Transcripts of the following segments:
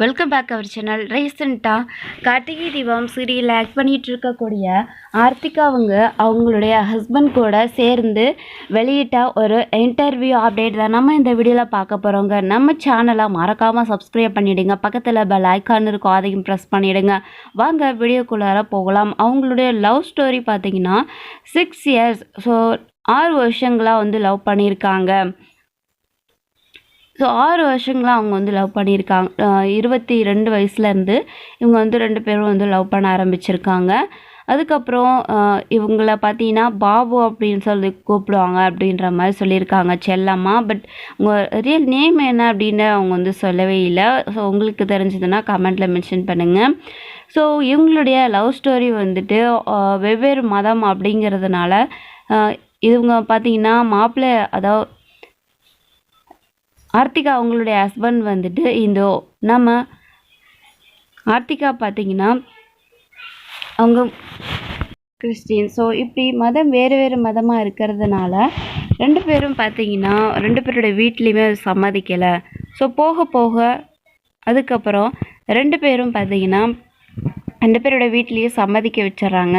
Welcome back our channel ரீசெண்டாக Karthigai Deepam serial act பண்ணிகிட்டு இருக்கக்கூடிய ஆர்த்திகா அவங்க அவங்களுடைய ஹஸ்பண்ட் கூட சேர்ந்து வெளியிட்ட ஒரு இன்டர்வியூ அப்டேட் தான். நம்ம இந்த வீடியோவில் பார்க்க போகிறோங்க நம்ம சேனலை மறக்காமல் சப்ஸ்கிரைப் பண்ணிவிடுங்க பக்கத்தில் பெல் ஐக்கான் இருக்கும். அதையும் ப்ரெஸ் பண்ணிவிடுங்க வாங்க வீடியோக்குள்ளார போகலாம். அவங்களுடைய லவ் ஸ்டோரி பார்த்திங்கன்னா சிக்ஸ் இயர்ஸ் ஸோ ஆறு வருஷங்களாக வந்து லவ் பண்ணியிருக்காங்க. ஸோ ஆறு வருஷங்களாக அவங்க வந்து லவ் பண்ணியிருக்காங்க. இருபத்தி ரெண்டு வயசுலேருந்து இவங்க வந்து ரெண்டு பேரும் வந்து லவ் பண்ண ஆரம்பிச்சிருக்காங்க. அதுக்கப்புறம் இவங்கள பார்த்தீங்கன்னா பாபு அப்படின்னு சொல்லி கூப்பிடுவாங்க அப்படின்ற மாதிரி சொல்லியிருக்காங்க செல்லம்மா. பட் உங்கள் ரியல் நேம் என்ன அப்படின்னு அவங்க வந்து சொல்லவே இல்லை. ஸோ உங்களுக்கு தெரிஞ்சதுன்னா கமெண்ட்டில் மென்ஷன் பண்ணுங்கள் ஸோ இவங்களுடைய லவ் ஸ்டோரி வந்துட்டு வெவ்வேறு மதம் அப்படிங்கிறதுனால இவங்க பார்த்தீங்கன்னா மாப்பிள்ளை அதாவது ஆர்த்திகா அவங்களுடைய ஹஸ்பண்ட் வந்துட்டு இந்தோ நம்ம ஆர்த்திகா பார்த்தீங்கன்னா அவங்க கிறிஸ்டின். ஸோ இப்படி மதம் வேறு வேறு மதமாக இருக்கிறதுனால ரெண்டு பேரும் பார்த்தீங்கன்னா ரெண்டு பேருடைய வீட்லேயுமே அது சம்மதிக்கலை. ஸோ போக போக அதுக்கப்புறம் ரெண்டு பேரும் பார்த்தீங்கன்னா ரெண்டு பேரோட வீட்லேயும் சம்மதிக்க வச்சிடுறாங்க.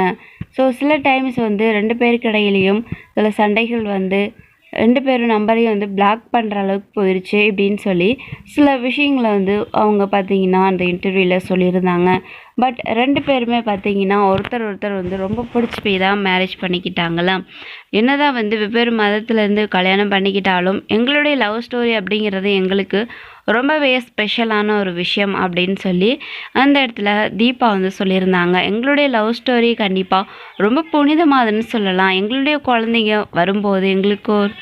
ஸோ சில டைம்ஸ் வந்து ரெண்டு பேருக்கு இடையிலையும் சில சண்டைகள் வந்து ரெண்டு பேரும் நம்பரையும் வந்து பிளாக் பண்ணுற அளவுக்கு போயிடுச்சு இப்படின்னு சொல்லி சில விஷயங்களை வந்து அவங்க பார்த்தீங்கன்னா அந்த இன்டர்வியூவில் சொல்லியிருந்தாங்க. பட் ரெண்டு பேருமே பார்த்தீங்கன்னா ஒருத்தர் ஒருத்தர் வந்து ரொம்ப பிடிச்சி போய் தான் மேரேஜ் பண்ணிக்கிட்டாங்களாம். என்னதான் வந்து வெவ்வேறு மதத்துலேருந்து கல்யாணம் பண்ணிக்கிட்டாலும் எங்களுடைய லவ் ஸ்டோரி அப்படிங்கிறது எங்களுக்கு ரொம்பவே ஸ்பெஷலான ஒரு விஷயம் அப்படின்னு சொல்லி அந்த இடத்துல தீபா வந்து சொல்லியிருந்தாங்க. எங்களுடைய லவ் ஸ்டோரி கண்டிப்பாக ரொம்ப புனிதமானதுன்னு சொல்லலாம். எங்களுடைய குழந்தைங்க வரும்போது எங்களுக்கு ஒரு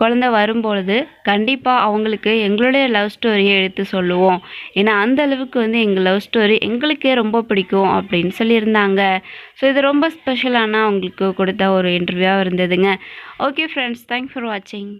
குழந்த வரும்பொழுது கண்டிப்பாக அவங்களுக்கு எங்களுடைய லவ் ஸ்டோரியை எடுத்து சொல்லுவோம். ஏன்னா அந்த அளவுக்கு வந்து எங்கள் லவ் ஸ்டோரி எங்களுக்கே ரொம்ப பிடிக்கும் அப்படின்னு சொல்லியிருந்தாங்க. ஸோ இது ரொம்ப ஸ்பெஷலான அவங்களுக்கு கொடுத்த ஒரு இன்டர்வியூவாக இருந்ததுங்க. ஓகே ஃப்ரெண்ட்ஸ் தேங்க்ஸ் ஃபார் வாட்சிங்